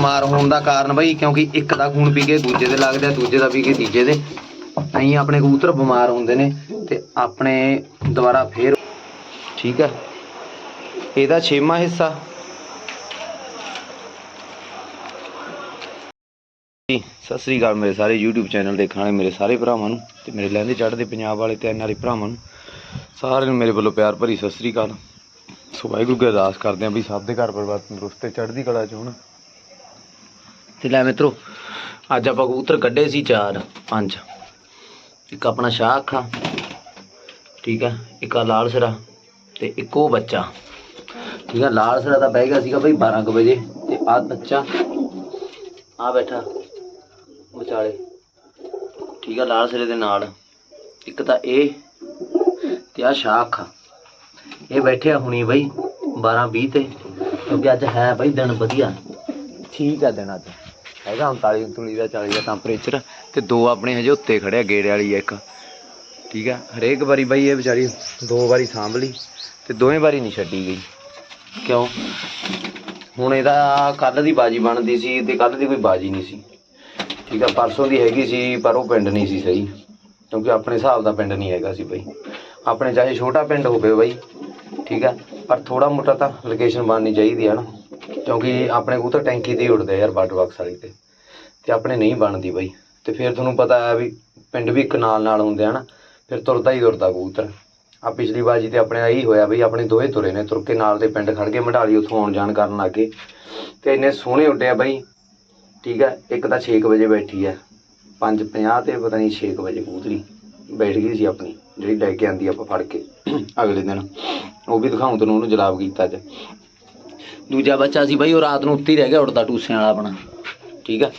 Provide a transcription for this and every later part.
ਬਿਮਾਰ ਹੋਣ ਦਾ ਕਾਰਨ ਬਈ, ਕਿਉਂਕਿ ਇੱਕ ਦਾ ਖੂਨ ਪੀ ਕੇ, ਦੂਜੇ ਦੇ ਲੱਗਦਾ ਦੂਜੇ ਦਾ ਪੀ ਕੇ, ਤੀਜੇ ਦੇ। ਅਸੀਂ ਆਪਣੇ ਕਬੂਤਰ ਬਿਮਾਰ ਹੁੰਦੇ ਨੇ ਤੇ ਆਪਣੇ ਦੁਬਾਰਾ ਫੇਰ ਠੀਕ ਹੈ ਇਹਦਾ ਛੇਵਾਂ ਹਿੱਸਾ। ਸਤਿ ਸ੍ਰੀ ਅਕਾਲ ਮੇਰੇ ਸਾਰੇ YouTube ਚੈਨਲ ਦੇਖਣ ਵਾਲੇ, ਮੇਰੇ ਸਾਰੇ ਭਰਾਵਾਂ ਨੂੰ ਤੇ ਮੇਰੇ ਲਹਿੰਦੇ ਚੜ੍ਹਦੇ ਪੰਜਾਬ ਵਾਲੇ ਤੇ ਐਨ ਵਾਲੇ ਭਰਾਵਾਂ ਨੂੰ। ਸਾਰਿਆਂ ਨੂੰ ਮੇਰੇ ਵੱਲੋਂ ਪਿਆਰ ਭਰੀ ਸਤਿ ਸ੍ਰੀ ਅਕਾਲ। ਸੋ ਵਾਹਿਗੁਰੂ ਅਰਦਾਸ ਕਰਦੇ ਆਂ ਵੀ ਸਭ ਦੇ ਘਰ ਪਰਿਵਾਰ ਤੰਦਰੁਸਤ ਤੇ ਚੜ੍ਹਦੀ ਕਲਾ ਚ ਹੋਣ। ਤੇ ਲੈ ਮਿੱਤਰੋ, ਅੱਜ ਆਪਾਂ ਕਬੂਤਰ ਕੱਢੇ ਸੀ ਚਾਰ, ਪੰਜ। ਇੱਕ ਆਪਣਾ ਸ਼ਾਹ ਅੱਖਾਂ ਠੀਕ ਹੈ ਇੱਕ ਆ ਲਾਲ ਸਿਰਾ ਤੇ ਇੱਕ ਉਹ ਬੱਚਾ। ਠੀਕ ਆ, ਲਾਲ ਸਿਰਾ ਤਾਂ ਬਹਿ ਗਿਆ ਸੀਗਾ ਬਈ 12 ਕੁ ਵਜੇ ਤੇ ਆਹ ਬੱਚਾ, ਆ ਬੈਠਾ, ਵਿਚਾਲੇ। ਠੀਕ ਆ, ਲਾਲ ਸਿਰੇ ਦੇ ਨਾਲ। ਇੱਕ ਤਾਂ ਇਹ ਤੇ ਆ ਸ਼ਾਹ ਅੱਖਾਂ ਇਹ ਬੈਠਿਆ ਹੁਣੀ ਬਈ 12 20 ਤੇ, ਕਿਉਂਕਿ ਅੱਜ ਹੈ ਬਈ ਦਿਨ ਵਧੀਆ। ਠੀਕ ਆ ਦਿਨ ਅੱਜ। ਹੈਗਾ 39 39 ਦਾ 40 ਦਾ ਟੈਂਪਰੇਚਰ ਤੇ ਦੋ ਆਪਣੇ ਹਜੇ ਉੱਤੇ ਖੜਿਆ ਗੇੜੇ ਵਾਲੀ ਇੱਕ। ਠੀਕ ਆ? ਹਰੇਕ ਵਾਰੀ ਬਾਈ ਇਹ ਵਿਚਾਰੀ ਦੋ ਵਾਰੀ ਸਾਂਭ ਲਈ ਤੇ ਦੋਵੇਂ ਵਾਰੀ ਨਹੀਂ ਛੱਡੀ ਗਈ। ਕਿਉਂ? ਹੁਣ ਇਹਦਾ ਕੱਲ ਦੀ ਬਾਜੀ ਬਣਦੀ ਸੀ ਤੇ ਕੱਲ ਦੀ ਕੋਈ ਬਾਜੀ ਨਹੀਂ ਸੀ। ਠੀਕ ਆ? ਪਰਸੋਂ ਦੀ ਹੈਗੀ ਸੀ, ਪਰ ਉਹ ਪਿੰਡ ਨਹੀਂ ਸੀ ਸਹੀ। ਕਿਉਂਕਿ ਆਪਣੇ ਹਿਸਾਬ ਦਾ ਪਿੰਡ ਨਹੀਂ ਹੈਗਾ ਸੀ ਬਾਈ। ਆਪਣੇ ਚਾਹੇ ਛੋਟਾ ਪਿੰਡ ਹੋਵੇ ਬਾਈ। ਠੀਕ ਆ? ਪਰ ਥੋੜਾ ਮੋਟਾ ਤਾਂ ਲੋਕੇਸ਼ਨ ਬਣਨੀ ਚਾਹੀਦੀ ਹੈ ਨਾ। ਕਿਉਂਕਿ ਆਪਣੇ ਕਬੂਤਰ ਟੈਂਕੀ ਤੇ ਹੀ ਉੱਡਦੇ ਯਾਰ ਬਾਟ ਬਾਕਸ ਵਾਲੀ ਤੇ। ਤੇ ਆਪਣੇ ਨਹੀਂ ਬਣਦੀ ਬਈ। ਤੇ ਫਿਰ ਤੁਹਾਨੂੰ ਪਤਾ ਹੈ ਵੀ ਪਿੰਡ ਵੀ ਇੱਕ ਨਾਲ ਨਾਲ ਹੁੰਦੇ ਆ ਨਾ, ਫਿਰ ਤੁਰਦਾ ਹੀ ਤੁਰਦਾ ਕਬੂਤਰ। ਆ ਪਿਛਲੀ ਬਾਜੀ ਤੇ ਆਪਣੇ ਇਹੀ ਹੋਇਆ ਬਈ, ਆਪਣੇ ਦੋਵੇਂ ਤੁਰੇ ਨੇ, ਤੁਰ ਕੇ ਨਾਲ ਦੇ ਪਿੰਡ ਖੜ ਕੇ ਮਢਾਲੀ ਉੱਥੋਂ ਆਉਣ ਜਾਣ ਕਰਨ ਲੱਗੇ ਤੇ ਇੰਨੇ ਸੋਹਣੇ ਉੱਡੇ ਆ ਬਈ। ਠੀਕ ਹੈ ਇੱਕ ਤਾਂ 6 ਵਜੇ ਬੈਠੀ ਹੈ 5:50 ਤੇ ਪਤਾ ਨਹੀਂ 6 ਵਜੇ ਕਬੂਤਰੀ ਬੈਠ ਗਈ ਸੀ ਆਪਣੀ, ਜਿਹੜੀ ਲੈ ਕੇ ਆਂਦੀ ਆਪਾਂ ਫੜ ਕੇ ਅਗਲੇ ਦਿਨ। ਉਹ ਵੀ ਦਿਖਾਉਂ ਤੈਨੂੰ, ਉਹਨੂੰ ਜਲਾਬ ਕੀਤਾ ਅੱਜ। ਦੂਜਾ ਬੱਚਾ ਸੀ ਬਾਈ, ਉਹ ਰਾਤ ਨੂੰ ਉੱਤੇ ਹੀ ਰਹਿ ਗਿਆ ਉੜਦਾ ਟੂਸਿਆਂ ਵਾਲਾ ਆਪਣਾ। ਠੀਕ ਆ?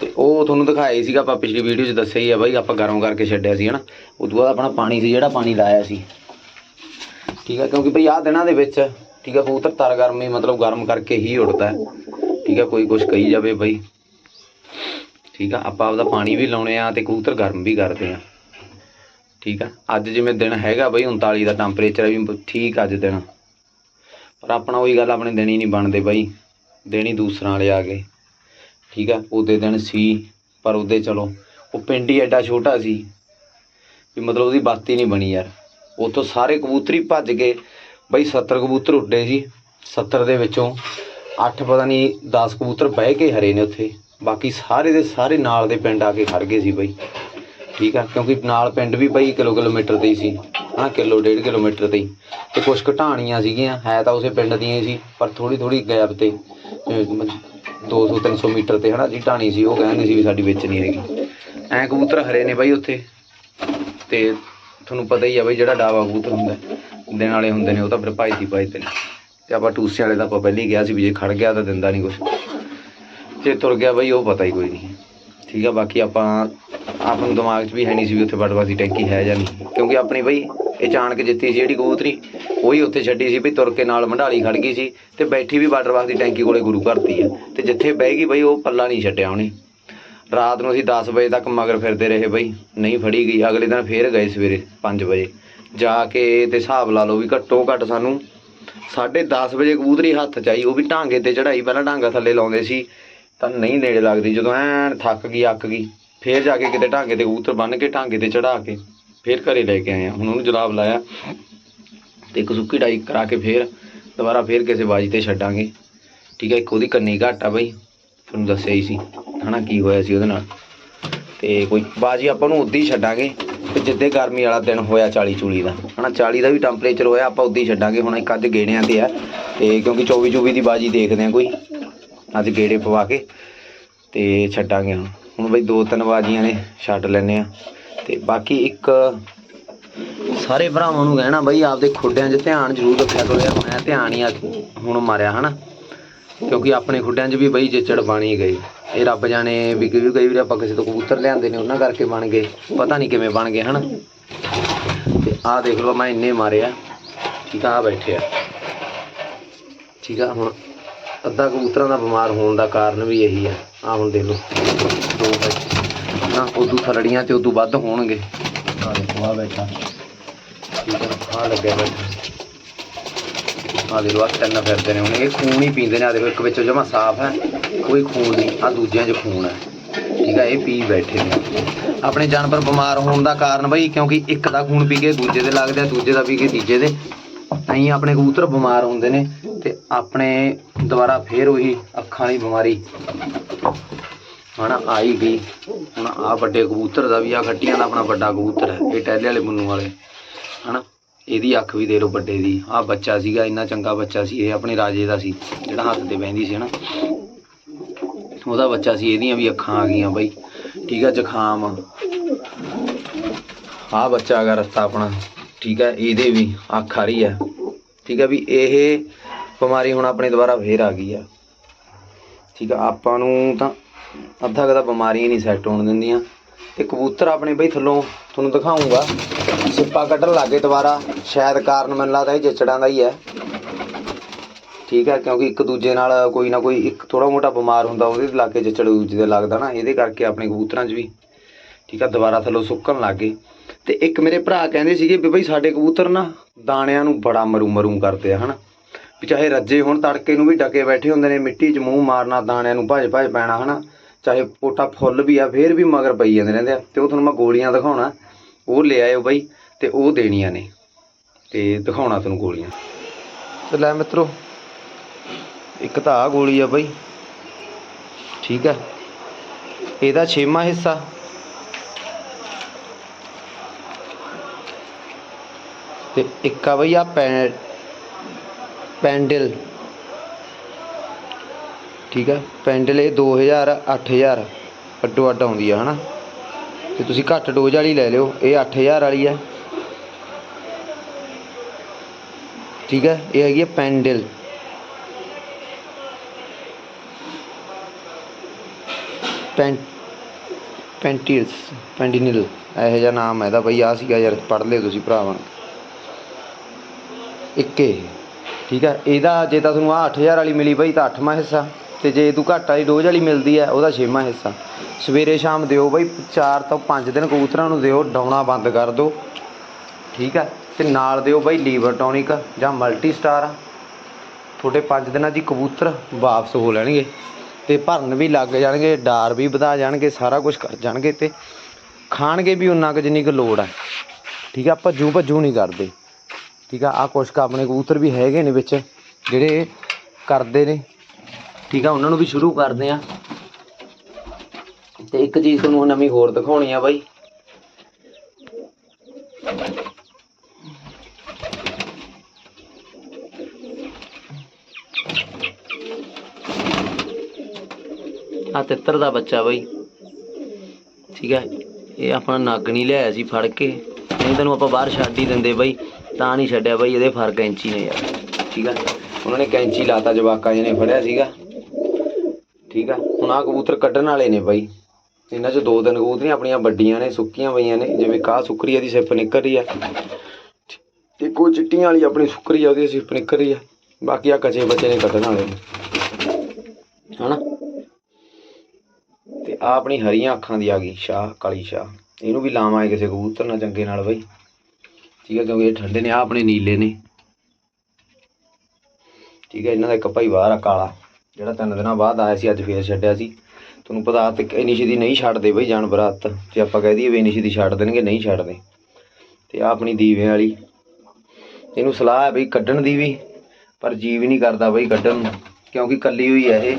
ਤੇ ਉਹ ਤੁਹਾਨੂੰ ਦਿਖਾਇਆ ਸੀਗਾ, ਆਪਾਂ ਪਿਛਲੀ ਵੀਡੀਓ 'ਚ ਦੱਸਿਆ ਹੀ ਆ ਬਾਈ, ਆਪਾਂ ਗਰਮ ਕਰਕੇ ਛੱਡਿਆ ਸੀ, ਹਨਾ? ਤੋਂ ਬਾਅਦ ਆਪਣਾ ਪਾਣੀ ਸੀ, ਜਿਹੜਾ ਪਾਣੀ ਲਾਇਆ ਸੀ। ਠੀਕ ਆ? ਕਿਉਂਕਿ ਬਈ ਆਹ ਦਿਨਾਂ ਦੇ ਵਿੱਚ, ਠੀਕ ਆ, ਕਬੂਤਰ ਤਰ ਗਰਮੀ ਮਤਲਬ ਗਰਮ ਕਰਕੇ ਹੀ ਉੜਦਾ। ਠੀਕ ਆ? ਕੋਈ ਕੁਛ ਕਹੀ ਜਾਵੇ ਬਈ। ਠੀਕ ਆ? ਆਪਾਂ ਆਪਦਾ ਪਾਣੀ ਵੀ ਲਾਉਣੇ ਆ ਤੇ ਕਬੂਤਰ ਗਰਮ ਵੀ ਕਰਦੇ ਆ। ਠੀਕ ਆ? ਅੱਜ ਜਿਵੇਂ ਦਿਨ ਹੈਗਾ ਬਈ 39 ਦਾ ਟੈਂਪਰੇਚਰ ਵੀ ਠੀਕ ਅੱਜ ਦਿਨ। ਪਰ ਆਪਣਾ ਉਹੀ ਗੱਲ ਆਪਣੇ ਦਿਨ ਨਹੀਂ ਬਣਦੇ ਬਾਈ। ਦਿਨ ਦੂਸਰਾਂ ਵਾਲੇ ਆ ਗਏ। ਠੀਕ ਆ, ਉਹਦੇ ਦਿਨ ਸੀ, ਪਰ ਉਹਦੇ ਚਲੋ, ਉਹ ਪਿੰਡ ਹੀ ਐਡਾ ਛੋਟਾ ਸੀ ਵੀ ਮਤਲਬ ਉਹਦੀ ਬਾਤੀ ਨਹੀਂ ਬਣੀ ਯਾਰ। ਉੱਥੋਂ ਸਾਰੇ ਕਬੂਤਰੀ ਭੱਜ ਗਏ ਬਈ 70 ਕਬੂਤਰ ਉੱਡੇ ਸੀ। 70 ਦੇ ਵਿੱਚੋਂ 8 ਪਤਾ ਨਹੀਂ 10 ਕਬੂਤਰ ਬਹਿ ਕੇ ਹਰੇ ਨੇ ਉੱਥੇ। ਬਾਕੀ ਸਾਰੇ ਦੇ ਸਾਰੇ ਨਾਲ ਦੇ ਪਿੰਡ ਆ ਕੇ ਖੜ ਗਏ ਸੀ ਬਈ। ਠੀਕ ਆ, ਕਿਉਂਕਿ ਨਾਲ ਪਿੰਡ ਵੀ ਬਈ ਕਿਲੋ ਕਿਲੋਮੀਟਰ ਦੇ ਹੀ ਸੀ। ਹਾਂ, ਕਿਲੋ, ਡੇਢ ਕਿਲੋਮੀਟਰ ਤੇ ਹੀ। ਤੇ ਕੁਝ ਘਟਾਣੀਆਂ ਸੀਗੀਆਂ, ਹੈ ਤਾਂ ਉਸੇ ਪਿੰਡ ਦੀਆਂ ਹੀ ਸੀ, ਪਰ ਥੋੜੀ ਥੋੜੀ ਗੈਪ ਤੇ 200 300 ਮੀਟਰ ਤੇ ਹਨਾ, ਜੀ ਢਾਣੀ ਸੀ, ਉਹ ਕਹਿੰਦੇ ਸੀ ਵੀ ਸਾਡੀ ਵਿੱਚ ਨਹੀਂ ਹੈਗੀ। ਐ ਕਬੂਤਰ ਹਰੇ ਨੇ ਬਾਈ ਉੱਥੇ। ਤੇ ਤੁਹਾਨੂੰ ਪਤਾ ਹੀ ਆ ਬਈ ਜਿਹੜਾ ਡਾਵਾ ਕਬੂਤਰ ਹੁੰਦਾ, ਦਿਨ ਵਾਲੇ ਹੁੰਦੇ ਨੇ, ਉਹ ਤਾਂ ਫਿਰ ਭਾਈ ਦੀ ਭਾਈ ਤੇ ਨੇ। ਤੇ ਆਪਾਂ ਟੂਸੇ ਵਾਲੇ ਦਾ ਆਪਾਂ ਪਹਿਲੇ ਗਿਆ ਸੀ ਵੀ ਜੇ ਖੜ ਗਿਆ ਤਾਂ ਦਿੰਦਾ ਨਹੀਂ ਕੁਝ ਜੇ ਤੁਰ ਗਿਆ ਬਈ, ਉਹ ਪਤਾ ਹੀ ਕੋਈ ਨਹੀਂ ਠੀਕ ਆ, ਬਾਕੀ ਆਪਾਂ, ਆਪ ਨੂੰ ਦਿਮਾਗ 'ਚ ਵੀ ਹੈ ਨਹੀਂ ਸੀ ਵੀ ਉੱਥੇ ਬਟਵਾ ਦੀ ਟੈਂਕੀ ਹੈ ਜਾਂ ਨਹੀਂ। ਕਿਉਂਕਿ ਆਪਣੀ ਬਈ ਇਹ ਅਚਾਨਕ ਜਿੱਤੀ ਸੀ ਜਿਹੜੀ ਕਬੂਤਰੀ, ਉਹੀ ਉੱਥੇ ਛੱਡੀ ਸੀ ਵੀ ਤੁਰ ਕੇ ਨਾਲ ਮੰਡਾਲੀ ਖੜ ਗਈ ਸੀ ਤੇ ਬੈਠੀ ਵੀ ਵਾਟਰਵਾਕ ਦੀ ਟੈਂਕੀ ਕੋਲੇ ਗੁਰੂ ਘਰ ਦੀ ਆ ਤੇ ਜਿੱਥੇ ਬਹਿ ਗਈ ਬਈ, ਉਹ ਪੱਲਾ ਨਹੀਂ ਛੱਡਿਆ ਉਹਨੇ। ਰਾਤ ਨੂੰ ਅਸੀਂ 10 ਵਜੇ ਤੱਕ ਮਗਰ ਫਿਰਦੇ ਰਹੇ ਬਈ, ਨਹੀਂ ਫੜੀ ਗਈ। ਅਗਲੇ ਦਿਨ ਫੇਰ ਗਏ ਸਵੇਰੇ 5 ਵਜੇ। ਜਾ ਕੇ ਤੇ ਹਿਸਾਬ ਲਾ ਲਓ ਵੀ ਘੱਟੋ ਘੱਟ ਸਾਨੂੰ 10:30 ਵਜੇ ਕਬੂਤਰੀ ਹੱਥ ਚ ਆਈ, ਉਹ ਵੀ ਢਾਂਗੇ ਤੇ ਚੜਾਈ ਪਹਿਲਾਂ ਢਾਂਗਾ ਥੱਲੇ ਲਾਉਂਦੇ ਸੀ, ਤਾਂ ਨਹੀਂ ਨੇੜੇ ਲੱਗਦੀ। ਜਦੋਂ ਐਨ ਥੱਕ ਗਈ, ਅੱਕ ਗਈ, ਫੇਰ ਜਾ ਕੇ ਕਿਤੇ ਢਾਂਗੇ ਤੇ ਕਬੂਤਰ ਬੰਨ ਕੇ ਢਾਂਗੇ ਤੇ ਚੜਾ ਕੇ ਫੇਰ ਘਰੇ ਲੈ ਕੇ ਆਏ ਹਾਂ। ਹੁਣ ਉਹਨੂੰ ਜਲਾਬ ਲਾਇਆ ਤੇ ਇੱਕ ਸੁੱਕੀ ਡਾਈ ਕਰਾ ਕੇ ਫੇਰ ਦੁਬਾਰਾ ਫੇਰ ਕਿਸੇ ਬਾਜੀ ਤੇ ਛੱਡਾਂਗੇ। ਠੀਕ ਹੈ, ਇੱਕ ਉਹਦੀ ਕੰਨੀ ਘੱਟ ਆ ਬਈ, ਤੁਹਾਨੂੰ ਦੱਸਿਆ ਹੀ ਸੀ। ਹਨਾ, ਕੀ ਹੋਇਆ ਸੀ ਉਹਦੇ ਨਾਲ। ਤੇ ਕੋਈ ਬਾਜੀ ਆਪਾਂ ਨੂੰ ਉੱਦੀ ਛੱਡਾਂਗੇ। ਤੇ ਜਿੱਦੇ ਗਰਮੀ ਵਾਲਾ ਦਿਨ ਹੋਇਆ 40 ਚੂਲੀ ਦਾ। ਹਨਾ 40 ਦਾ ਵੀ ਟੈਂਪਰੇਚਰ ਹੋਇਆ, ਆਪਾਂ ਉੱਦੀ ਛੱਡਾਂਗੇ। ਹੁਣ ਇੱਕ ਅੱਜ ਗੇੜਿਆਂ ਤੇ ਆ। ਤੇ ਕਿਉਂਕਿ 24 24 ਦੀ ਬਾਜੀ ਦੇਖਦੇ ਆ ਕੋਈ। ਅੱਜ ਗੇੜੇ ਪਵਾ ਕੇ ਤੇ ਛੱਡਾਂਗੇ ਹੁਣ। ਹੁਣ ਬਈ ਦੋ ਤਿੰਨ ਬਾਜੀਆਂ ਨੇ, ਛੱਡ ਲੈਨੇ ਆ ਤੇ ਬਾਕੀ ਇੱਕ ਸਾਰੇ ਭਰਾਵਾਂ ਨੂੰ ਕਹਿਣਾ ਬਈ ਆਪਦੇ ਖੁੱਡਿਆਂ 'ਚ ਧਿਆਨ ਜ਼ਰੂਰ ਰੱਖਿਆ ਕਰੋ ਯਾਰ, ਮੈਂ ਧਿਆਨ ਹੀ ਆ ਹੁਣ ਮਾਰਿਆ, ਹਨਾ? ਕਿਉਂਕਿ ਆਪਣੇ ਖੁੱਡਿਆਂ 'ਚ ਵੀ ਬਈ ਜਿੱਚੜ ਬਾਣੀ ਗਈ। ਇਹ ਰੱਬ ਜਾਣੇ ਵੀ ਕਈ ਕਈ ਵਾਰੀ ਆਪਾਂ ਕਿਸੇ ਤੋਂ ਕਬੂਤਰ ਲਿਆਂਦੇ ਨੇ, ਉਹਨਾਂ ਕਰਕੇ ਬਣ ਗਏ। ਪਤਾ ਨਹੀਂ ਕਿਵੇਂ ਬਣ ਗਏ, ਹਨਾ? ਤੇ ਆਹ ਦੇਖ ਲਓ, ਮੈਂ ਇੰਨੇ ਮਾਰਿਆ ਠੀਕ ਆ ਆ ਬੈਠੇ ਆ। ਠੀਕ ਆ, ਹੁਣ ਅੱਧਾ ਕਬੂਤਰਾਂ ਦਾ ਬਿਮਾਰ ਹੋਣ ਦਾ ਕਾਰਨ ਵੀ ਇਹੀ ਆ। ਆ ਹੁਣ ਦੇਖ ਲਓ। ਨਾ, ਉਦੋਂ ਥਲੜੀਆਂ ਤੇ ਉਦੋਂ ਵੱਧ ਹੋਣਗੇ। ਆ ਦੇਖੋ ਆ ਬੈਠਾ। ਠੀਕ ਆ ਆ ਲੱਗਿਆ ਬੈਠਾ। ਆ ਦੇ ਲੋ ਆ ਤਿੰਨ ਫਿਰਦੇ ਨੇ ਹੁਣ। ਇਹ ਖੂਨ ਹੀ ਪੀਂਦੇ ਨੇ। ਆ ਦੇਖੋ, ਇੱਕ ਵਿੱਚੋਂ ਜਮਾ ਸਾਫ਼ ਹੈ, ਕੋਈ ਖੂਨ ਨਹੀਂ। ਆ ਦੂਜਿਆਂ 'ਚ ਖੂਨ ਹੈ। ਠੀਕ ਹੈ, ਇਹ ਪੀ ਬੈਠੇ ਨੇ। ਆਪਣੇ ਜਾਨਵਰ ਬਿਮਾਰ ਹੋਣ ਦਾ ਕਾਰਨ ਬਈ, ਕਿਉਂਕਿ ਇੱਕ ਦਾ ਖੂਨ ਪੀ ਕੇ ਦੂਜੇ ਦੇ ਲੱਗਦਾ ਦੂਜੇ ਦਾ ਪੀ ਕੇ ਤੀਜੇ ਦੇ। ਨਹੀਂ, ਆਪਣੇ ਕਬੂਤਰ ਬਿਮਾਰ ਹੁੰਦੇ ਨੇ ਤੇ ਆਪਣੇ ਦੁਬਾਰਾ ਫੇਰ ਉਹੀ ਅੱਖਾਂ ਦੀ ਬਿਮਾਰੀ। ਹਨਾ, ਆਈ ਗਈ ਹੁਣ ਆ ਵੱਡੇ ਕਬੂਤਰ ਦਾ ਵੀ ਆ ਖੱਟੀਆਂ ਦਾ ਆਪਣਾ ਵੱਡਾ ਕਬੂਤਰ ਹੈ, ਇਹ ਟੈਲੇ ਵਾਲੇ ਮੁੰਨੂ ਵਾਲੇ, ਹਨਾ, ਇਹਦੀ ਅੱਖ ਵੀ ਦੇ ਲੋ ਵੱਡੇ ਦੀ ਆ ਬੱਚਾ ਸੀਗਾ, ਇੰਨਾ ਚੰਗਾ ਬੱਚਾ ਸੀ, ਇਹ ਆਪਣੇ ਰਾਜੇ ਦਾ ਸੀ, ਜਿਹੜਾ ਹੱਥ ਤੇ ਬਹਿੰਦੀ ਸੀ, ਹਨਾ। ਉਹਦਾ ਬੱਚਾ ਸੀ, ਇਹਦੀਆਂ ਵੀ ਅੱਖਾਂ ਆ ਗਈਆਂ ਬਈ, ਠੀਕ ਆ, ਜ਼ੁਕਾਮ। ਆ ਬੱਚਾ ਹੈਗਾ ਰਸਤਾ ਆਪਣਾ, ਠੀਕ ਹੈ ਇਹਦੇ ਵੀ ਅੱਖ ਆ ਰਹੀ ਹੈ ਠੀਕ ਹੈ ਵੀ ਇਹ ਬਿਮਾਰੀ ਹੁਣ ਆਪਣੇ ਦੁਬਾਰਾ ਫੇਰ ਆ ਗਈ ਆ, ਠੀਕ ਆ, ਆਪਾਂ ਨੂੰ ਤਾਂ ਅੱਧਾ ਕਦਾ ਬਿਮਾਰੀਆਂ ਨਹੀਂ ਸੈੱਟ ਹੋਣ ਦਿੰਦੀਆਂ। ਤੇ ਕਬੂਤਰ ਆਪਣੇ ਬਈ ਥੱਲੋਂ, ਤੁਹਾਨੂੰ ਦਿਖਾਉਂਗਾ। ਸਿੱਪਾ ਕੱਢਣ ਲੱਗੇ ਦੁਬਾਰਾ। ਸ਼ਾਇਦ ਕਾਰਨ ਮੈਨੂੰ ਲੱਗਦਾ ਇਹ ਜਚੜਾਂ ਦਾ ਹੀ ਹੈ। ਠੀਕ ਹੈ, ਕਿਉਂਕਿ ਇੱਕ ਦੂਜੇ ਨਾਲ ਕੋਈ ਨਾ ਕੋਈ ਇੱਕ ਥੋੜਾ ਮੋਟਾ ਬਿਮਾਰ ਹੁੰਦਾ, ਉਹਦੇ ਲਾਗੇ ਕੇ ਦੂਜੇ ਦੇ ਲੱਗਦਾ ਨਾ। ਇਹਦੇ ਕਰਕੇ ਆਪਣੇ ਕਬੂਤਰਾਂ 'ਚ ਵੀ, ਠੀਕ ਆ ਦੁਬਾਰਾ ਥੱਲੋਂ ਸੁੱਕਣ ਲੱਗ ਗਏ। ਤੇ ਇੱਕ ਮੇਰੇ ਭਰਾ ਕਹਿੰਦੇ ਸੀਗੇ ਵੀ ਬਈ ਸਾਡੇ ਕਬੂਤਰ ਨਾ ਦਾਣਿਆਂ ਨੂੰ ਬੜਾ ਮਰੂ ਮਰੂ ਕਰਦੇ ਆ, ਹਨਾ। ਵੀ ਚਾਹੇ ਰੱਜੇ ਹੋਣ, ਤੜਕੇ ਨੂੰ ਵੀ ਡਕੇ ਬੈਠੇ ਹੁੰਦੇ ਨੇ, ਮਿੱਟੀ 'ਚ ਮੂੰਹ ਮਾਰਨਾ, ਦਾਣਿਆਂ ਨੂੰ ਭੱਜ ਭੱਜ ਪੈਣਾ, ਹਨਾ। ਚਾਹੇ ਪੋਟਾ ਫੁੱਲ ਵੀ ਆ, ਫੇਰ ਵੀ ਮਗਰ ਪਈ ਜਾਂਦੇ ਰਹਿੰਦੇ ਆ। ਤੇ ਉਹ ਤੁਹਾਨੂੰ ਮੈਂ ਗੋਲੀਆਂ ਦਿਖਾਉਣਾ। ਉਹ ਲੈ ਆਇਓ ਬਈ, ਤੇ ਉਹ ਦੇਣੀਆਂ ਨੇ। ਤੇ ਦਿਖਾਉਣਾ ਤੁਹਾਨੂੰ ਗੋਲੀਆਂ। ਤੇ ਲੈ ਮਿੱਤਰੋ, ਇੱਕ ਤਾਂ ਆ ਗੋਲੀ ਆ ਬਾਈ। ਠੀਕ ਹੈ ਇਹਦਾ ਛੇਵਾਂ ਹਿੱਸਾ। ਤੇ ਇੱਕ ਆ ਬਈ ਆ ਪੈ, ਪੈਂਡਲ। ਠੀਕ ਹੈ ਪੈਂਡਲ ਇਹ 2000 8000 ਅੱਡੋ ਅੱਡ ਆਉਂਦੀ ਆ, ਹਨਾ? ਤੇ ਤੁਸੀਂ ਘੱਟ ਡੋਜ਼ ਵਾਲੀ ਲੈ ਲਿਓ, ਇਹ 8000 ਵਾਲੀ ਆ। ਠੀਕ ਹੈ ਇਹ ਹੈਗੀ ਆ ਪੈਂਡਲ। ਪੈਂ, ਪੈਂਟਿਲਸ, ਪੈਂਡਿਨਲ, ਇਹੋ ਜਿਹਾ ਨਾਮ ਹੈ ਇਹਦਾ ਬਈ ਆ ਸੀਗਾ ਯਾਰ, ਪੜ੍ਹ ਲਿਓ ਤੁਸੀਂ ਭਰਾਵਾਂ ਇੱਕੇ, ਠੀਕ ਹੈ ਇਹਦਾ ਜੇ ਤਾਂ ਤੁਹਾਨੂੰ ਆ 8000 ਵਾਲੀ ਮਿਲੀ ਬਈ ਤਾਂ 8ਵਾਂ ਹਿੱਸਾ। ਤੇ ਜੇ ਤੂੰ ਘੱਟ ਵਾਲੀ ਡੋਜ਼ ਵਾਲੀ ਮਿਲਦੀ ਹੈ ਉਹਦਾ ਛੇਵਾਂ ਹਿੱਸਾ। ਸਵੇਰੇ ਸ਼ਾਮ ਦਿਓ ਬਈ 4 ਤੋਂ 5 ਦਿਨ ਕਬੂਤਰਾਂ ਨੂੰ ਦਿਓ, ਡਾਉਣਾ ਬੰਦ ਕਰ ਦਿਓ ਠੀਕ ਹੈ ਤੇ ਨਾਲ ਦਿਓ ਬਈ ਲੀਵਰ ਟੌਨਿਕ ਜਾਂ ਮਲਟੀ ਸਟਾਰ ਤੁਹਾਡੇ 5 ਦਿਨਾਂ ਦੀ ਕਬੂਤਰ ਵਾਪਸ ਹੋ ਲੈਣਗੇ ਤੇ ਭਰਨ ਵੀ ਲੱਗ ਜਾਣਗੇ, ਡਾਰ ਵੀ ਵਧਾ ਜਾਣਗੇ, ਸਾਰਾ ਕੁਝ ਕਰ ਜਾਣਗੇ ਤੇ ਖਾਣਗੇ ਵੀ ਉਨਾ ਕੁ ਜਿੰਨੀ ਕੁ ਲੋੜ ਹੈ ਠੀਕ ਆ? ਭੱਜੂ ਭੱਜੂ ਨਹੀਂ ਕਰਦੇ। ਠੀਕ ਆ? ਆ ਕੁਛ ਕੁ ਆਪਣੇ ਕਬੂਤਰ ਵੀ ਹੈਗੇ ਨੇ ਵਿੱਚ, ਜਿਹੜੇ ਕਰਦੇ ਨੇ। ਠੀਕ ਆ, ਉਹਨਾਂ ਨੂੰ ਵੀ ਸ਼ੁਰੂ ਕਰਦੇ ਆ। ਤੇ ਇੱਕ ਚੀਜ਼ ਤੁਹਾਨੂੰ ਨਵੀਂ ਹੋਰ ਦਿਖਾਉਣੀ ਆ ਬਾਈ। ਆ ਤਿੱਤਰ ਦਾ ਬੱਚਾ ਬਾਈ। ਠੀਕ ਹੈ ਇਹ ਆਪਣਾ ਨੱਗ ਨਹੀਂ ਲਿਆਇਆ ਸੀ ਫੜ ਕੇ। ਨਹੀਂ ਤੈਨੂੰ ਆਪਾਂ ਬਾਹਰ ਛੱਡ ਹੀ ਦਿੰਦੇ ਬਾਈ, ਤਾਂ ਨਹੀਂ ਛੱਡਿਆ ਬਾਈ, ਇਹਦੇ ਫ਼ਰਕ ਕੈਂਚੀ ਨੇ ਯਾਰ। ਠੀਕ ਹੈ ਉਹਨਾਂ ਨੇ ਕੈਂਚੀ ਲਾਤਾ ਜਵਾਕਾਂ ਜਿਹਨੇ ਫੜਿਆ ਸੀਗਾ। ਠੀਕ ਆ? ਹੁਣ ਆ ਕਬੂਤਰ ਕੱਢਣ ਵਾਲੇ ਨੇ ਬਾਈ। ਇਹਨਾਂ 'ਚ ਦੋ ਤਿੰਨ ਕਬੂਤਰੀਆਂ ਆਪਣੀਆਂ ਵੱਡੀਆਂ ਨੇ, ਸੁੱਕੀਆਂ ਪਈਆਂ ਨੇ। ਜਿਵੇਂ ਕਾਹ ਸੁੱਕਰੀ ਦੀ ਸਿੱਪ ਨਿਕਲ ਰਹੀ ਆ। ਤੇ ਕੋ ਚਿੱਟੀਆਂ ਵਾਲੀ ਆਪਣੀ ਸੁੱਕਰੀ ਆ, ਉਹਦੀ ਸਿੱਪ ਨਿਕਲ ਰਹੀ ਆ। ਬਾਕੀ ਆ ਕਚੇ ਬੱਚੇ ਨੇ ਕੱਢਣ ਵਾਲੇ ਨੇ। ਹਨਾ? ਤੇ ਆ ਆਪਣੀ ਹਰੀਆਂ ਅੱਖਾਂ ਦੀ ਆ ਗਈ, ਸ਼ਾਹ, ਕਾਲੀ ਸ਼ਾਹ। ਇਹਨੂੰ ਵੀ ਲਾਵਾਂਗੇ ਕਿਸੇ ਕਬੂਤਰ ਨਾਲ ਚੰਗੇ ਨਾਲ ਬਾਈ। ਠੀਕ ਹੈ ਕਿਉਂਕਿ ਇਹ ਠੰਡੇ ਨੇ ਆ ਆਪਣੇ ਨੀਲੇ ਨੇ। ਠੀਕ ਹੈ ਇਹਨਾਂ ਦਾ ਇੱਕ ਭਾਈ ਬਾਹਰ ਆ, ਕਾਲਾ। ਜਿਹੜਾ ਤਿੰਨ ਦਿਨਾਂ ਬਾਅਦ ਆਇਆ ਸੀ, ਅੱਜ ਫੇਰ ਛੱਡਿਆ ਸੀ। ਤੁਹਾਨੂੰ ਪਤਾ, ਤੇ ਇੰਨੀ ਛੇਤੀ ਨਹੀਂ ਛੱਡਦੇ ਬਈ ਜਾਨਵਰ ਹੱਥ ਜੇ ਆਪਾਂ ਕਹਿ ਦਈਏ ਵੀ ਇੰਨੀ ਛੇਤੀ ਛੱਡ ਦੇਣਗੇ, ਨਹੀਂ ਛੱਡਦੇ। ਤੇ ਆ ਆਪਣੀ ਦੀਵੇ ਵਾਲੀ। ਇਹਨੂੰ ਸਲਾਹ ਹੈ ਬਈ ਕੱਢਣ ਦੀ ਵੀ, ਪਰ ਜੀਵ ਨਹੀਂ ਕਰਦਾ ਬਈ ਕੱਢਣ ਨੂੰ, ਕਿਉਂਕਿ ਕੱਲੀ ਹੋਈ ਹੈ ਇਹ।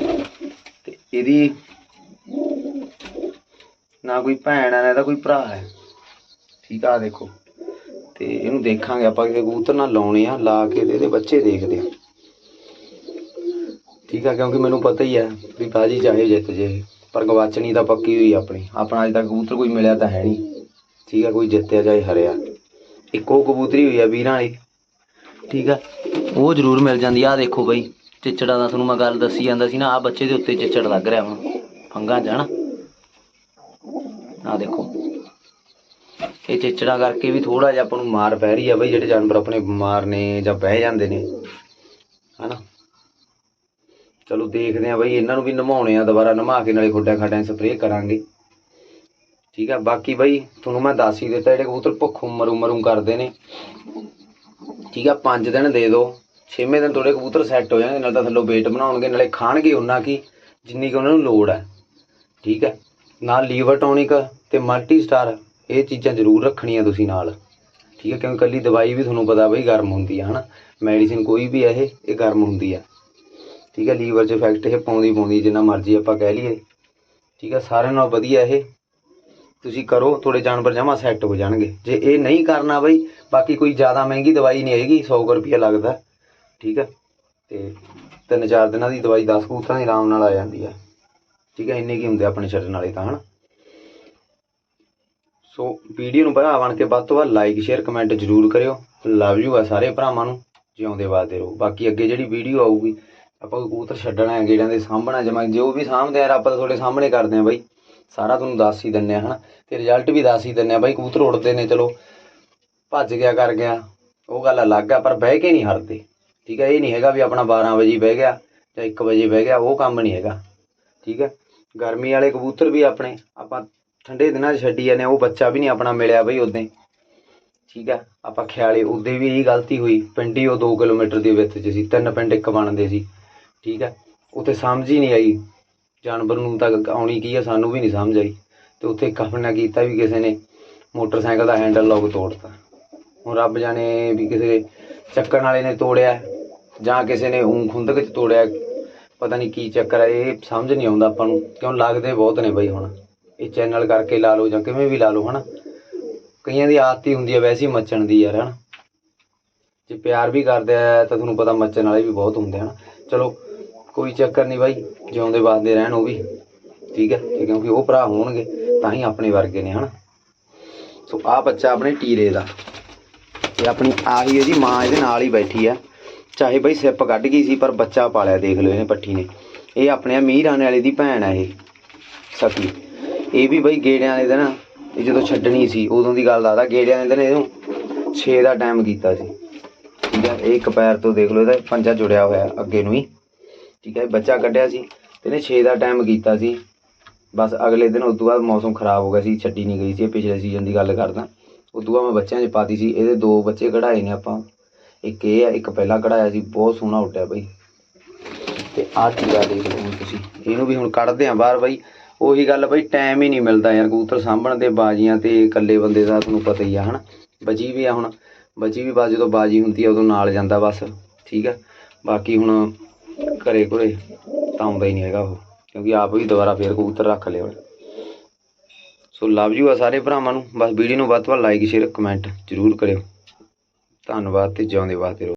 ਤੇ ਇਹਦੀ ਨਾ ਕੋਈ ਭੈਣ ਹੈ, ਨਾ ਇਹਦਾ ਕੋਈ ਭਰਾ ਹੈ। ਠੀਕ ਆ ਦੇਖੋ। ਤੇ ਇਹਨੂੰ ਦੇਖਾਂਗੇ ਆਪਾਂ ਕਿ ਕਬੂਤਰ ਨਾਲ ਲਾਉਣੇ ਆ, ਲਾ ਕੇ ਤੇ ਇਹਦੇ ਬੱਚੇ ਦੇਖਦੇ ਆ। ਠੀਕ ਆ, ਕਿਉਂਕਿ ਮੈਨੂੰ ਪਤਾ ਹੀ ਹੈ ਵੀ ਬਾਜੀ ਚਾਹੇ ਜਿੱਤ ਜੇ, ਪਰ ਗਵਾਚਣੀ ਤਾਂ ਪੱਕੀ ਹੋਈ ਆਪਣੀ। ਆਪਣਾ ਅਜੇ ਤੱਕ ਕਬੂਤਰ ਕੋਈ ਮਿਲਿਆ ਤਾਂ ਹੈ ਨਹੀਂ। ਠੀਕ ਆ, ਕੋਈ ਜਿੱਤਿਆ ਚਾਹੇ ਹਰਿਆ। ਇੱਕੋ ਕਬੂਤਰੀ ਹੋਈ ਆ ਵੀਰਾਂ ਵਾਲੀ। ਠੀਕ ਆ, ਉਹ ਜ਼ਰੂਰ ਮਿਲ ਜਾਂਦੀ ਆ। ਦੇਖੋ ਬਈ, ਚਿੱਚੜਾਂ ਦਾ ਤੁਹਾਨੂੰ ਮੈਂ ਗੱਲ ਦੱਸੀ ਜਾਂਦਾ ਸੀ ਨਾ ਆ ਬੱਚੇ ਦੇ ਉੱਤੇ ਚਿੱਚੜ ਲੱਗ ਰਿਹਾ ਹੁਣ। ਫੰਗਾਂ 'ਚ ਹਨਾ ਆ ਦੇਖੋ। ਇਹ ਚਿੱਚੜਾਂ ਕਰਕੇ ਵੀ ਥੋੜਾ ਜਿਹਾ ਆਪਾਂ ਨੂੰ ਮਾਰ ਪੈ ਰਹੀ ਆ ਬਈ, ਜਿਹੜੇ ਜਾਨਵਰ ਆਪਣੇ ਬਿਮਾਰ ਨੇ ਜਾਂ ਬਹਿ ਜਾਂਦੇ ਨੇ। ਚਲੋ ਦੇਖਦੇ ਆ ਬਈ, ਇਹਨਾਂ ਨੂੰ ਵੀ ਨਮਾਉਣੇ ਆ ਦੁਬਾਰਾ, ਨਮਾ ਕੇ ਨਾਲੇ ਖੋਡਿਆਂ ਖਾਡਿਆਂ ਸਪਰੇਅ ਕਰਾਂਗੇ। ਠੀਕ ਆ, ਬਾਕੀ ਬਈ, ਤੁਹਾਨੂੰ ਮੈਂ ਦੱਸ ਹੀ ਦਿੱਤਾ, ਜਿਹੜੇ ਕਬੂਤਰ ਭੁੱਖ ਮਰੂ ਮਰੂ ਕਰਦੇ ਨੇ। ਠੀਕ ਆ 5 ਦਿਨ ਦੇ ਦਿਓ ਛੇਵੇਂ ਦਿਨ ਤੁਹਾਡੇ ਕਬੂਤਰ ਸੈੱਟ ਹੋ ਜਾਣਗੇ, ਨਾਲ ਤਾਂ ਥੱਲੋਂ weight ਬਣਾਉਣਗੇ, ਨਾਲੇ ਖਾਣਗੇ ਉਹਨਾਂ ਕੀ, ਜਿੰਨੀ ਕਿ ਉਹਨਾਂ ਨੂੰ ਲੋੜ ਹੈ ਠੀਕ ਹੈ ਨਾਲ ਲੀਵਰ ਟੌਨਿਕ ਤੇ ਮਲਟੀ ਸਟਾਰ ਇਹ ਚੀਜ਼ਾਂ ਜ਼ਰੂਰ ਰੱਖਣੀਆਂ ਤੁਸੀਂ ਨਾਲ। ਠੀਕ ਹੈ ਕਿਉਂਕਿ ਕੱਲੀ ਦਵਾਈ ਵੀ ਤੁਹਾਨੂੰ ਪਤਾ ਬਈ ਗਰਮ ਹੁੰਦੀ ਹੈ ਹਨਾ। ਮੈਡੀਸਿਨ ਕੋਈ ਵੀ ਹੈ ਇਹ ਇਹ ਗਰਮ ਹੁੰਦੀ ਹੈ ਠੀਕ ਹੈ ਲੀਵਰ 'ਚ ਇਫੈਕਟ ਇਹ ਪਾਉਂਦੀ ਪਾਉਂਦੀ ਜਿੰਨਾ ਮਰਜ਼ੀ ਆਪਾਂ ਕਹਿ ਲਈਏ। ਠੀਕ ਹੈ, ਸਾਰਿਆਂ ਨਾਲੋਂ ਵਧੀਆ ਇਹ। ਤੁਸੀਂ ਕਰੋ, ਤੁਹਾਡੇ ਜਾਨਵਰ ਜਮਾ ਸੈੱਟ ਹੋ ਜਾਣਗੇ। ਜੇ ਇਹ ਨਹੀਂ ਕਰਨਾ ਬਈ, ਬਾਕੀ ਕੋਈ ਜ਼ਿਆਦਾ ਮਹਿੰਗੀ ਦਵਾਈ ਨਹੀਂ ਆਏਗੀ 100 ਰੁਪਏ ਲੱਗਦਾ। ਠੀਕ ਹੈ, ਤੇ ਤਿੰਨ ਚਾਰ ਦਿਨਾਂ ਦੀ ਦਵਾਈ 10 ਕਬੂਤਰਾਂ ਦੀ ਆਰਾਮ ਨਾਲ ਆ ਜਾਂਦੀ ਹੈ ਠੀਕ ਹੈ, ਇੰਨੇ ਕੀ ਹੁੰਦੇ ਆਪਣੇ ਛੱਡਣ ਵਾਲੇ ਤਾਂ, ਹਨਾ? ਸੋ ਵੀਡੀਓ ਨੂੰ ਭਰਾ ਬਣ ਕੇ ਵੱਧ ਤੋਂ ਵੱਧ ਲਾਈਕ ਸ਼ੇਅਰ ਕਮੈਂਟ ਜ਼ਰੂਰ ਕਰਿਓ। ਲਵ ਯੂ ਆ ਸਾਰੇ ਭਰਾਵਾਂ ਨੂੰ। ਜਿਉਂਦੇ ਵਾਦੇ ਰਹੋ। ਬਾਕੀ ਅੱਗੇ ਜਿਹੜੀ ਵੀਡੀਓ ਆਊਗੀ ਆਪਾਂ ਕਬੂਤਰ ਛੱਡਣਾ ਹੈ ਗੇੜਿਆਂ ਦੇ ਸਾਹਮਣਾ, ਜਮਾ ਜੋ ਵੀ ਸਾਹਮਣੇ ਯਾਰ ਆਪਾਂ ਤੁਹਾਡੇ ਸਾਹਮਣੇ ਕਰਦੇ ਆ ਬਾਈ। ਸਾਰਾ ਤੁਹਾਨੂੰ ਦੱਸ ਹੀ ਦਿੰਨੇ ਆ, ਹਨਾ? ਤੇ ਰਿਜ਼ਲਟ ਵੀ ਦੱਸ ਹੀ ਦਿੰਨੇ ਆ ਬਾਈ, ਕਬੂਤਰ ਉੜਦੇ ਨੇ, ਚਲੋ, ਭੱਜ ਗਿਆ, ਕਰ ਗਿਆ। ਉਹ ਗੱਲ ਅਲੱਗ ਆ, ਪਰ ਬਹਿ ਕੇ ਨਹੀਂ ਹਰਦੇ ਠੀਕ ਹੈ ਇਹ ਨਹੀਂ ਹੈਗਾ ਵੀ ਆਪਣਾ 12 ਵਜੇ ਬਹਿ ਗਿਆ ਜਾਂ 1 ਵਜੇ ਬਹਿ ਗਿਆ, ਉਹ ਕੰਮ ਨਹੀਂ ਹੈਗਾ। ਠੀਕ ਹੈ ਗਰਮੀ ਵਾਲੇ ਕਬੂਤਰ ਵੀ ਆਪਣੇ, ਆਪਾਂ ਠੰਡੇ ਦਿਨਾਂ 'ਚ ਛੱਡੀ ਜਾਂਦੇ ਹਾਂ ਉਹ ਬੱਚਾ ਵੀ ਨਹੀਂ ਆਪਣਾ ਮਿਲਿਆ ਬਈ ਉਦੋਂ ਠੀਕ ਹੈ ਆਪਾਂ ਖਿਆਲੇ ਉਦੋਂ ਵੀ ਇਹੀ ਗਲਤੀ ਹੋਈ, ਪਿੰਡ ਹੀ ਉਹ 2 ਕਿਲੋਮੀਟਰ ਦੇ ਵਿੱਚ ਸੀ, ਤਿੰਨ ਪਿੰਡ ਇੱਕ ਬਣਦੇ ਸੀ। ਠੀਕ ਹੈ? ਉੱਥੇ ਸਮਝ ਹੀ ਨਹੀਂ ਆਈ। ਜਾਨਵਰ ਨੂੰ ਤਾਂ ਆਉਣੀ ਕੀ ਆ, ਸਾਨੂੰ ਵੀ ਨਹੀਂ ਸਮਝ ਆਈ। ਤੇ ਉੱਥੇ ਕਫਨਾ ਕੀਤਾ ਵੀ ਕਿਸੇ ਨੇ, ਮੋਟਰਸਾਈਕਲ ਦਾ ਹੈਂਡਲ ਲੌਕ ਤੋੜਤਾ। ਹੁਣ ਰੱਬ ਜਾਣੇ ਵੀ ਕਿਸੇ ਚੱਕਣ ਵਾਲੇ ਨੇ ਤੋੜਿਆ, ਜਾਂ ਕਿਸੇ ਨੇ ਊਂ ਖੁੰਦਕ 'ਚ ਤੋੜਿਆ, ਪਤਾ ਨਹੀਂ ਕੀ ਚੱਕਰ ਹੈ ਇਹ ਸਮਝ ਨਹੀਂ ਆਉਂਦਾ ਆਪਾਂ ਨੂੰ। ਕਿਉਂ ਲੱਗਦੇ ਬਹੁਤ ਨੇ ਬਈ ਹੁਣ। ਇਹ ਚੈਨਲ ਕਰਕੇ ਲਾ ਲਓ ਜਾਂ ਕਿਵੇਂ ਵੀ ਲਾ ਲਓ, ਹਨਾ? ਕਈਆਂ ਦੀ ਆਦਤ ਹੀ ਹੁੰਦੀ ਹੈ ਵੈਸੇ ਹੀ ਮੱਚਣ ਦੀ ਯਾਰ, ਹਨਾ? ਜੇ ਪਿਆਰ ਵੀ ਕਰਦੇ ਆ ਤਾਂ ਤੁਹਾਨੂੰ ਪਤਾ ਮੱਚਣ ਵਾਲੇ ਵੀ ਬਹੁਤ ਹੁੰਦੇ ਹਨ? ਚਲੋ ਕੋਈ ਚੱਕਰ ਨਹੀਂ ਬਾਈ, ਜਿਉਂਦੇ ਵਾਸਦੇ ਰਹਿਣ ਉਹ ਵੀ। ਠੀਕ ਹੈ ਕਿਉਂਕਿ ਉਹ ਭਰਾ ਹੋਣਗੇ, ਤਾਂ ਹੀ ਆਪਣੇ ਵਰਗੇ ਨੇ, ਹਨਾ। ਸੋ ਆ ਬੱਚਾ ਆਪਣੇ ਟੀਰੇ ਦਾ। ਤੇ ਆਪਣੀ ਆਹੀ ਇਹਦੀ ਮਾਂ ਇਹਦੇ ਨਾਲ ਹੀ ਬੈਠੀ ਆ ਚਾਹੇ ਬਈ ਸਿਪ ਕੱਢ ਗਈ ਸੀ, ਪਰ ਬੱਚਾ ਪਾਲਿਆ, ਦੇਖ ਲਓ ਇਹਨੇ ਪੱਠੀ ਨੇ। ਇਹ ਆਪਣੇ ਆ ਮੀਂਹ ਰਾਣੇ ਵਾਲੇ ਦੀ ਭੈਣ ਆ ਇਹ, ਸਕੀ। ਇਹ ਵੀ ਬਈ ਗੇੜਿਆਂ ਵਾਲੇ ਦਾ ਨਾ, ਇਹ ਜਦੋਂ ਛੱਡਣੀ ਸੀ, ਉਦੋਂ ਦੀ ਗੱਲ ਦੱਸਦਾ, ਗੇੜਿਆਂ ਵਾਲੇ ਦਿਨ ਇਹਨੂੰ 6 ਦਾ ਟਾਈਮ ਕੀਤਾ ਸੀ। ਠੀਕ ਹੈ ਇਹ ਇੱਕ ਪੈਰ ਤੋਂ ਦੇਖ ਲਓ ਇਹਦਾ, ਪੰਜਾ ਜੁੜਿਆ ਹੋਇਆ, ਅੱਗੇ ਨੂੰ ਹੀ। ਠੀਕ ਹੈ, ਬੱਚਾ ਕੱਢਿਆ ਸੀ ਤੇ ਇਹਨੇ 6 ਦਾ ਟਾਈਮ ਕੀਤਾ ਸੀ। ਬਸ ਅਗਲੇ ਦਿਨ ਉਦੋਂ ਬਾਅਦ ਮੌਸਮ ਖਰਾਬ ਹੋ ਗਿਆ ਸੀ, ਛੱਡੀ ਨਹੀਂ ਗਈ ਸੀ, ਇਹ ਪਿਛਲੇ ਸੀਜ਼ਨ ਦੀ ਗੱਲ ਕਰਦਾ। ਉਦੋਂ ਬਾਅਦ ਮੈਂ ਬੱਚਿਆਂ 'ਚ ਪਾਤੀ ਸੀ, ਇਹਦੇ ਦੋ ਬੱਚੇ ਕਢਾਏ ਨੇ ਆਪਾਂ। ਇੱਕ ਇਹ ਆ, ਇੱਕ ਪਹਿਲਾਂ ਕਢਾਇਆ ਸੀ, ਬਹੁਤ ਸੋਹਣਾ ਉੱਡਿਆ ਬਈ। ਤੇ ਆਹ ਟੀਰਾ ਦੇਖ ਲਓ ਹੁਣ ਤੁਸੀਂ, ਇਹਨੂੰ ਵੀ ਹੁਣ ਕੱਢਦੇ ਆ ਬਾਹਰ ਬਈ। ਉਹੀ ਗੱਲ ਬਈ ਟਾਈਮ ਹੀ ਨਹੀਂ ਮਿਲਦਾ ਯਾਰ, ਕਬੂਤਰ ਸਾਂਭਣ ਤੇ, ਬਾਜੀਆਂ ਤੇ, ਇਕੱਲੇ ਬੰਦੇ ਦਾ ਤੁਹਾਨੂੰ ਪਤਾ ਹੀ ਆ, ਹਨਾ। ਬਚੀ ਵੀ ਆ ਹੁਣ, ਬਚੀ ਵੀ ਬਸ ਜਦੋਂ ਬਾਜੀ ਹੁੰਦੀ ਆ, ਉਦੋਂ ਨਾਲ ਜਾਂਦਾ ਬਸ, ਠੀਕ ਆ। ਬਾਕੀ ਹੁਣ ਘਰੇ ਘਰੇ ਤਾਂ ਆਉਂਦਾ ਹੀ ਨਹੀਂ ਹੈਗਾ ਉਹ, ਕਿਉਂਕਿ ਆਪ ਵੀ ਦੁਬਾਰਾ ਫੇਰ ਕਬੂਤਰ ਰੱਖ ਲਿਆ ਸੋ ਲਵ ਯੂ ਆ ਸਾਰੇ ਭਰਾਵਾਂ ਨੂੰ, ਬਸ ਵੀਡੀਓ ਨੂੰ ਵੱਧ ਤੋਂ ਵੱਧ ਲਾਈਕ ਸ਼ੇਅਰ ਕਮੈਂਟ ਜ਼ਰੂਰ ਕਰਿਓ। ਧੰਨਵਾਦ ਤੇ ਜਿਉਂਦੇ ਵਾਸਤੇ ਰਹੋ।